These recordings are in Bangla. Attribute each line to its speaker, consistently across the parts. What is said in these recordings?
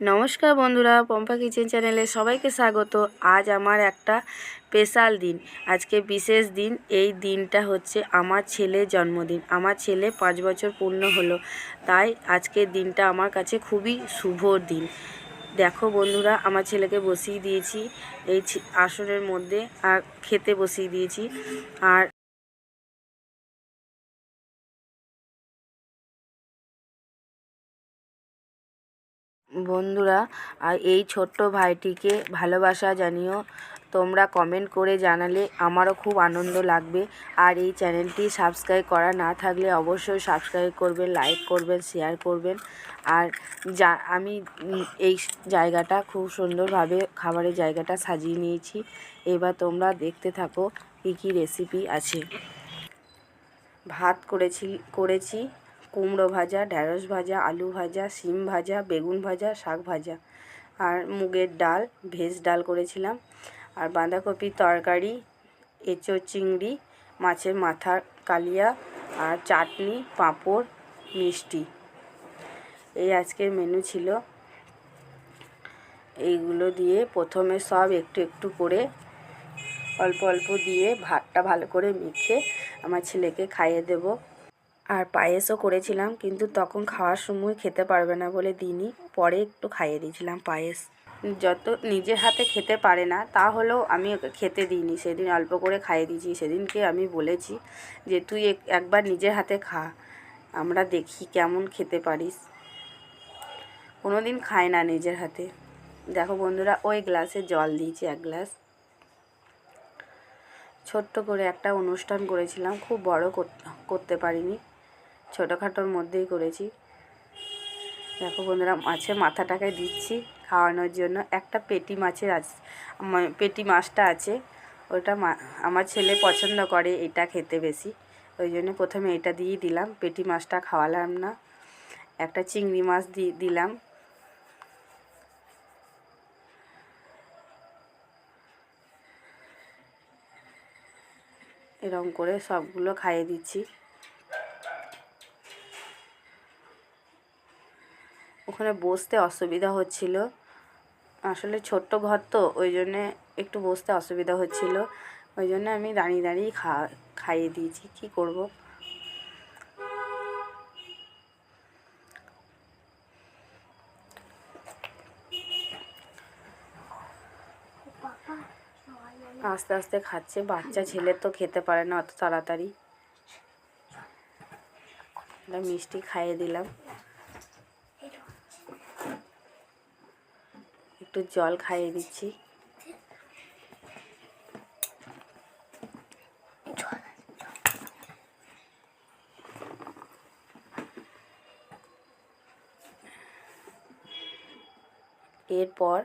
Speaker 1: নমস্কার বন্ধুরা, পম্পা কিচেন চ্যানেলে সবাইকে স্বাগত। আজ আমার একটা স্পেশাল দিন, আজকে বিশেষ দিন। এই দিনটা হচ্ছে আমার ছেলের জন্মদিন। আমার ছেলে পাঁচ বছর পূর্ণ হলো, তাই আজকের দিনটা আমার কাছে খুবই শুভ দিন। দেখো বন্ধুরা, আমার ছেলেকে বসিয়ে দিয়েছি, এই আসনের মধ্যে, আর খেতে বসিয়ে দিয়েছি। আর বন্ধুরা, আর এই ছোট্ট ভাইটিকে ভালোবাসা জানিও। তোমরা কমেন্ট করে জানালে আমারও খুব আনন্দ লাগবে। আর এই চ্যানেলটি সাবস্ক্রাইব করা না থাকলে অবশ্যই সাবস্ক্রাইব করবেন লাইক করবেন শেয়ার করবেন। আর যা, আমি এই জায়গাটা খুব সুন্দরভাবে খাবারের জায়গাটা সাজিয়ে নিয়েছি। এবার তোমরা দেখতে থাকো কী কী রেসিপি আছে। ভাত করেছি করেছি। কুমড়ো ভাজা, ঢ্যাঁড়স ভাজা, আলু ভাজা, শিম ভাজা, বেগুন ভাজা, শাক ভাজা। আর মুগের ডাল, ভেজ ডাল করেছিলাম। আর বাঁধাকপির তরকারি, এঁচোড় চিংড়ি, মাছের মাথার কালিয়া, আর চাটনি, পাঁপড়, মিষ্টি। এই আজকের মেনু ছিল। এইগুলো দিয়ে প্রথমে সব একটু একটু করে অল্প অল্প দিয়ে ভাতটা ভালো করে মেখে আমার ছেলেকে খাইয়ে দেব। আর পায়েসও করেছিলাম, কিন্তু তখন খাওয়ার সময় খেতে পারবে না বলে দিইনি পরে একটু খাইয়ে দিয়েছিলাম পায়েস। যত নিজের হাতে খেতে পারে না, তা হলেও আমি খেতে দিইনি। সেদিন অল্প করে খাইয়ে দিয়েছি। সেদিনকে আমি বলেছি যে, তুই একবার নিজের হাতে খা। আমরা দেখি কেমন খেতে পারিস। কোনো দিন খায় না নিজের হাতে। দেখো বন্ধুরা ওই গ্লাসে জল দিয়েছি, এক গ্লাস। ছোট্ট করে একটা অনুষ্ঠান করেছিলাম, খুব বড় করতে পারিনি। ছোটোখাটোর মধ্যেই করেছি। দেখো বন্ধুরা, মাছের মাথাটাকে দিচ্ছি খাওয়ানোর জন্য। একটা পেটি মাছের আছে পেটি মাছটা আছে, ওটা আমার ছেলে পছন্দ করে এটা খেতে বেশি। ওই জন্য প্রথমে এটা দিয়ে দিলাম, পেটি মাছটা খাওয়ালাম না। একটা চিংড়ি মাছ দিয়ে দিলাম। এরকম করে সবগুলো খাইয়ে দিচ্ছি। ওখানে বসতে অসুবিধা হচ্ছিল। আসলে ছোট্ট ঘর তো, ওই জন্যে একটু বসতে অসুবিধা হচ্ছিল। ওই জন্য আমি দাঁড়িয়ে দাঁড়িয়ে খা, খাইয়ে দিয়েছি। কী করব? আস্তে আস্তে খাচ্ছে। বাচ্চা ছেলে তো খেতে পারে না অত তাড়াতাড়ি। মিষ্টি খাইয়ে দিলাম। একটু জল খাইয়ে দিচ্ছি। এরপর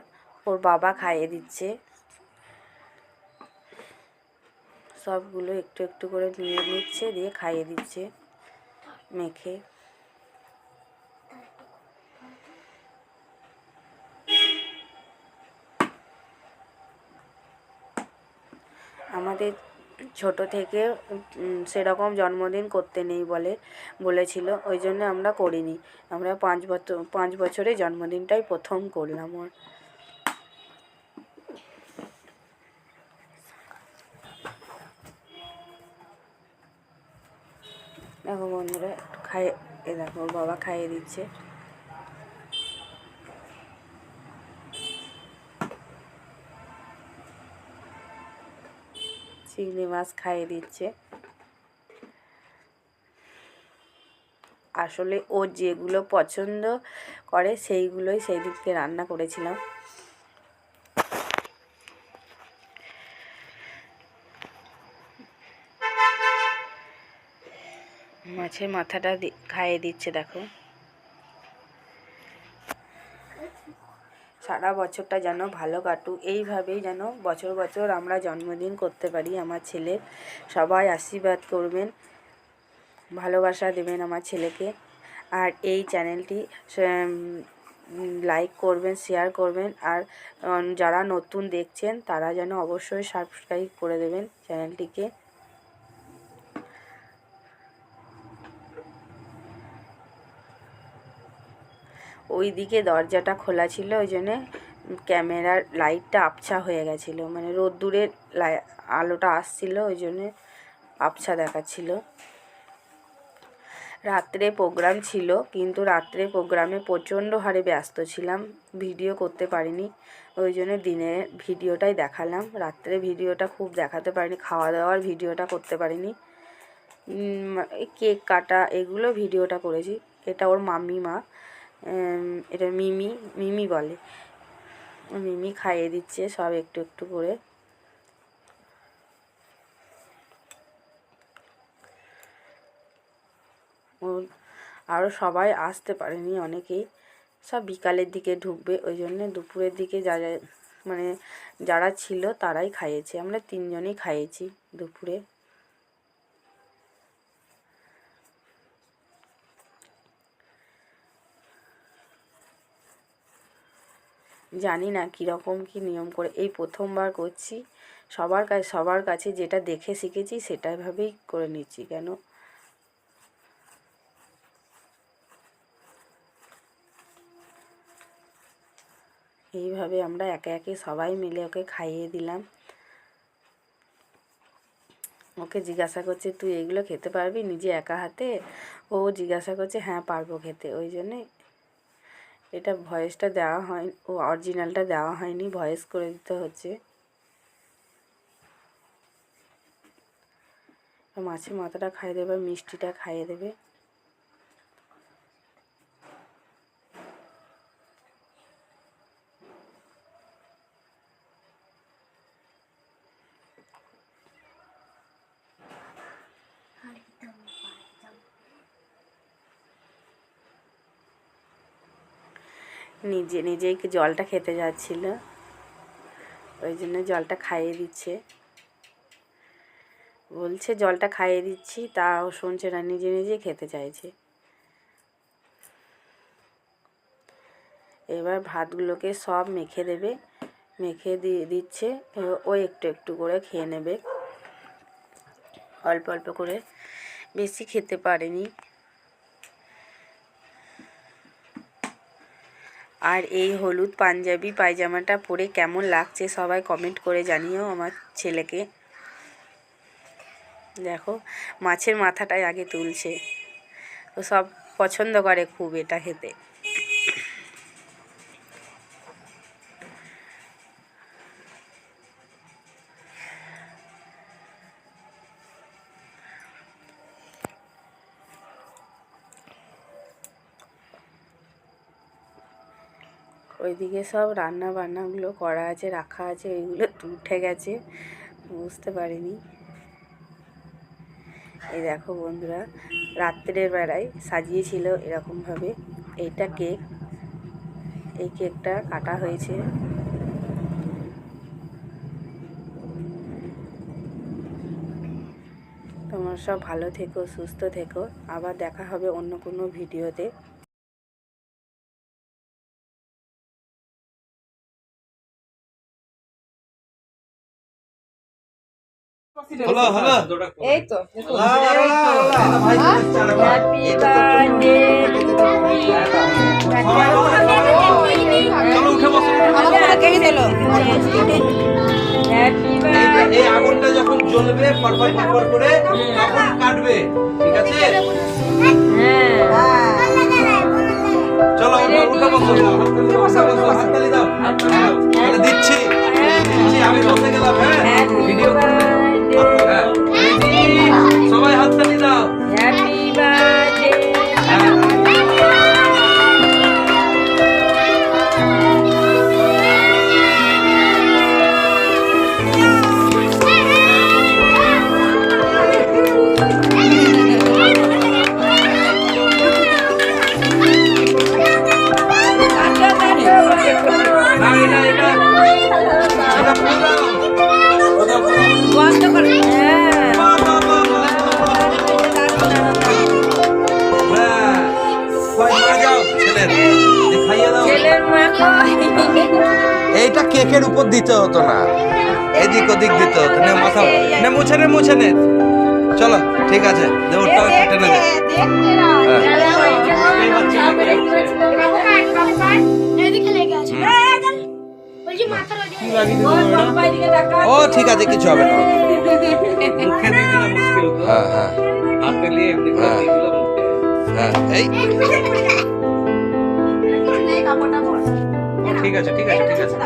Speaker 1: ওর বাবা খাইয়ে দিচ্ছে। সবগুলো একটু একটু করে নিয়ে নিচ্ছে, দিয়ে খাইয়ে দিচ্ছে, মেখে। আমাদের ছোট থেকে সেরকম জন্মদিন করতে নেই বলে বলেছিল। ওই জন্য আমরা করিনি। আমরা পাঁচ বছর পাঁচ বছরে জন্মদিনটাই প্রথম করলাম ওর। দেখো বন্ধুরা, খাইয়ে দেখো, বাবা খাইয়ে দিচ্ছে। চিংড়ি মাছ খাইয়ে দিচ্ছে। আসলে ও যেগুলো পছন্দ করে সেইগুলোই সেই দিককে রান্না করেছিলাম। মাছের মাথাটা খাইয়ে দিচ্ছে, দেখো। সারা বছরটা যেন ভালো কাটুক। এইভাবেই যেন বছর বছর আমরা জন্মদিন করতে পারি আমার ছেলের সবাই আশীর্বাদ করবেন, ভালোবাসা দেবেন আমার ছেলেকে। আর এই চ্যানেলটি লাইক করবেন শেয়ার করবেন। আর যারা নতুন দেখছেন তারা যেন অবশ্যই সাবস্ক্রাইব করে দেবেন চ্যানেলটিকে। ওই দিকে দরজাটা খোলা ছিল, ওই জন্যে ক্যামেরার লাইটটা আবছা হয়ে গেছিল। মানে রোদ্দুরের লাই, আলোটা আসছিল, ওই জন্যে আবছা দেখাচ্ছিল। রাত্রে প্রোগ্রাম ছিল, কিন্তু রাত্রে প্রোগ্রামে প্রচণ্ড হারে ব্যস্ত ছিলাম, ভিডিও করতে পারিনি, ওই জন্য দিনে ভিডিওটাই দেখালাম। রাত্রে ভিডিওটা খুব দেখাতে পারিনি খাওয়া দাওয়ার ভিডিওটা করতে পারিনি। কেক কাটা এগুলো ভিডিওটা করেছি, এটা ওর মাম্মি। মা এটা মিমি মিমি বলে। মিমি খাইয়ে দিচ্ছে সব একটু একটু করে। আরও সবাই আসতে পারেনি, অনেকেই। সব বিকালের দিকে ঢুকবে, ওই জন্যে দুপুরের দিকে যা যা মানে যারা ছিল তারাই খাইয়েছে। আমরা তিনজনই খাইয়েছি দুপুরে। জানি না কীরকম কী নিয়ম করে। এই প্রথমবার করছি, সবার কাছে সবার কাছে যেটা দেখে শিখেছি সেটাই ভাবেই করে নিচ্ছি, কেন? এইভাবে আমরা একে একে সবাই মিলে ওকে খাইয়ে দিলাম। ওকে জিজ্ঞাসা করছে, তুই এগুলো খেতে পারবি? নিজে একা হাতে ও জিজ্ঞাসা করছে হ্যাঁ পারব খেতে। ওই জন্যে এটা ভয়েসটা দেওয়া হয় ও অরিজিনালটা দেওয়া হয়নি, ভয়েস করে দিতে হচ্ছে। মাছের মাথাটা খাইয়ে দেবে, মিষ্টিটা খাইয়ে দেবে। নিজে নিজেই জলটা খেতে যাচ্ছিল। ওই জন্য জলটা খাইয়ে দিচ্ছে। বলছে, জলটা খাইয়ে দিচ্ছি, তাও শুনছে না, নিজে নিজে খেতে চাইছে। এবার ভাতগুলোকে সব মেখে দেবে, মেখে দিয়ে দিচ্ছে। ও একটু একটু করে খেয়ে নেবে। অল্প অল্প করে। বেশি খেতে পারেনি। আর এই হলুদ পাঞ্জাবি পায়জামাটা পরে কেমন লাগছে সবাই কমেন্ট করে জানিও আমার ছেলেকে। দেখো, মাছের মাথাটাই আগে তুলছে। তো সব পছন্দ করে খুব এটা খেতে। ওইদিকে সব রান্না বান্নাগুলো করা আছে, রাখা আছে, ওইগুলো উঠে গেছে। বুঝতে পারিনি। এই দেখো বন্ধুরা, রাত্রের বেলায় সাজিয়েছিল এরকমভাবে। এইটা কেক। এই কেকটা কাটা হয়েছে। তোমরা সব ভালো থেকো, সুস্থ থেকো। আবার দেখা হবে অন্য কোনো ভিডিওতে।
Speaker 2: হলো হলো।
Speaker 3: এই তো
Speaker 1: হ্যাপি বার্থডে
Speaker 2: চলো উঠে বসো
Speaker 3: কেটে দিল।
Speaker 1: হ্যাপি
Speaker 2: এই- এই আগুনটা যখন জ্বলবে পরপর পরপর করে তখন কাটবে ঠিক আছে? চলো উঠে উঠে বসো। হাততালি দাও। তাহলে দিচ্ছি। দিচ্ছি আমি বসে গেলাম হ্যাঁ। ভিডিও হ্যাঁ এইটা কেকের উপর দিতে হতো না এদিক ওদিক দিতে হতো নে মাথা না মুছে নে মুছে নে চলো ঠিক আছে দে ওটা কেটে নেবে হ্যাঁ। ও ঠিক আছে কিছু হবে না হ্যাঁ হ্যাঁ হ্যাঁ। হ্যাঁ এই
Speaker 4: ঠিক আছে ঠিক আছে ঠিক আছে।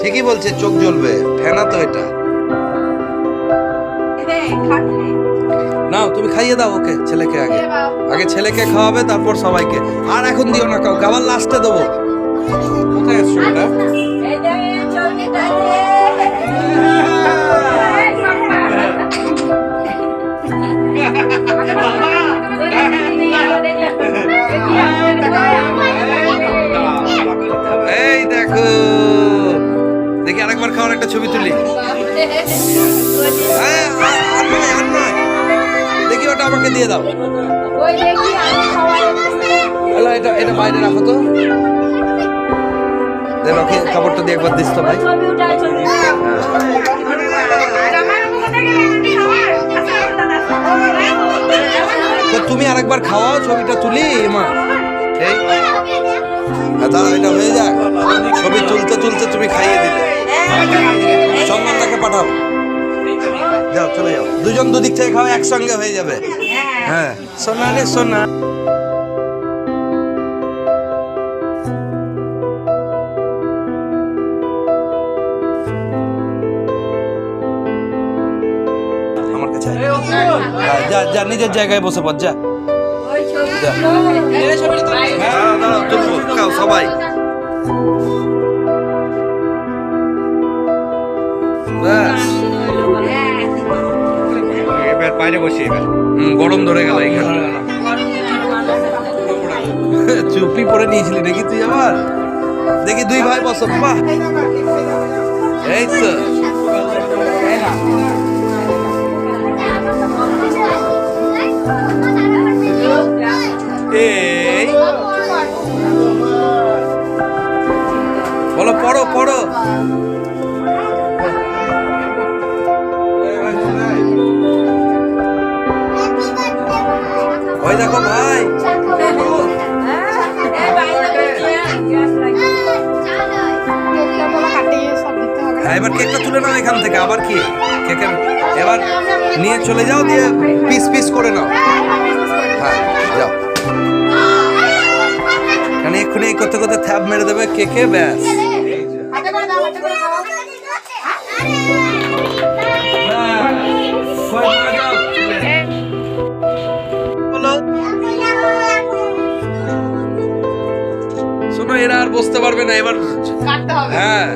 Speaker 2: ঠিকই বলছে চোখ জ্বলবে। ফেনা তো এটা। নাও তুমি খাইয়ে দাও ওকে ছেলেকে আগে। আগে ছেলেকে খাওয়াবে তারপর সবাইকে। আর এখন দিও না কাউকে আবার লাস্টে দেবো।
Speaker 4: কোথায় এসছো এটা
Speaker 2: দেখি একটা ছবি তুলি। হ্যাঁ, আর- আর আর নয়। দেখি ওটা আমাকে দিয়ে দাও। এটা এটা বাইরে রাখো তো। দেন দিয়ে একবার দিস তো ভাই। তুমি আরেকবার খাওয়াও ছবিটা তুলি মা। হ্যাঁ, এটা হয়ে যাক। ছবি তুলতে তুলতে তুমি খাইয়ে দিলে। সম্মানটাকে পাঠাও। যাও চলে যাও। দুজন দুদিক থেকে খাও একসঙ্গে হয়ে যাবে। হ্যাঁ। সোনা রে সোনা। আমার কাছে যা যা নিজের জায়গায় বসে পড় যা। হ্যাঁ, সবাই।
Speaker 4: এবার বাইরে বসি এবার।
Speaker 2: হুম, গরম ধরে গেল এখানে। চুপি পরে নিয়েছিলি নাকি তুই আবার? দেখি দুই ভাই বসো বাহ এই তো। এই। বলো পড়ো পড়ো। এবার কেকটা তুলে নাও এখান থেকে আবার কি? কেকের এবার নিয়ে চলে যাও দিয়ে পিস পিস করে নাও। হ্যাঁ যাও। কারণ এক্ষুনি এই করতে করতে থ্যাপ মেরে দেবে কেকে ব্যাস। বসতে পারবে না এবার
Speaker 3: কাটতে হবে।
Speaker 2: হ্যাঁ।